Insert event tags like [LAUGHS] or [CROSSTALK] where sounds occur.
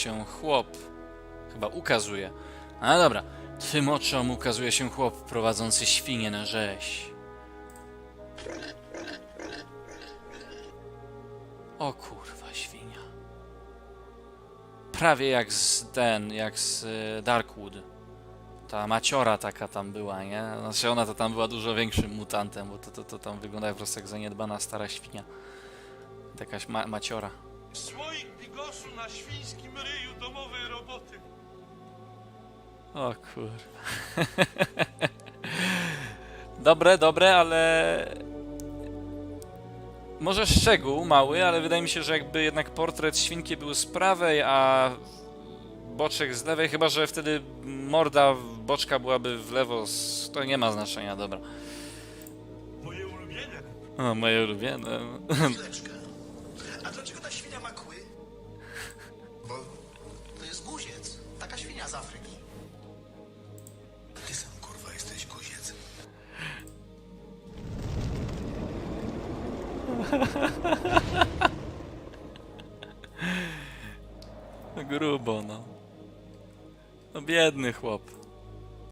się chłop. Chyba ukazuje. No dobra. Twym oczom ukazuje się chłop prowadzący świnie na rzeź. O kurwa, świnia. Prawie jak z ten, jak z y, Darkwood. Ta maciora taka tam była, nie? Znaczy ona to tam była dużo większym mutantem, bo to, to, to tam wygląda po prostu jak zaniedbana stara świnia. Jakaś ma maciora. Słoik na świńskim ryju domowej roboty. O kurwa. [LAUGHS] dobre, dobre, ale... Może szczegół mały, ale wydaje mi się, że jakby jednak portret świnki był z prawej, a boczek z lewej, chyba że wtedy morda boczka byłaby w lewo, to nie ma znaczenia, dobra. Moje ulubienie. O, moje ulubione. Chwileczkę. A dlaczego ta świnia ma kły? Bo to jest guziec. Taka świnia z Afryki. Ty sam kurwa jesteś guziec. [LAUGHS] Grubo, no. No biedny chłop.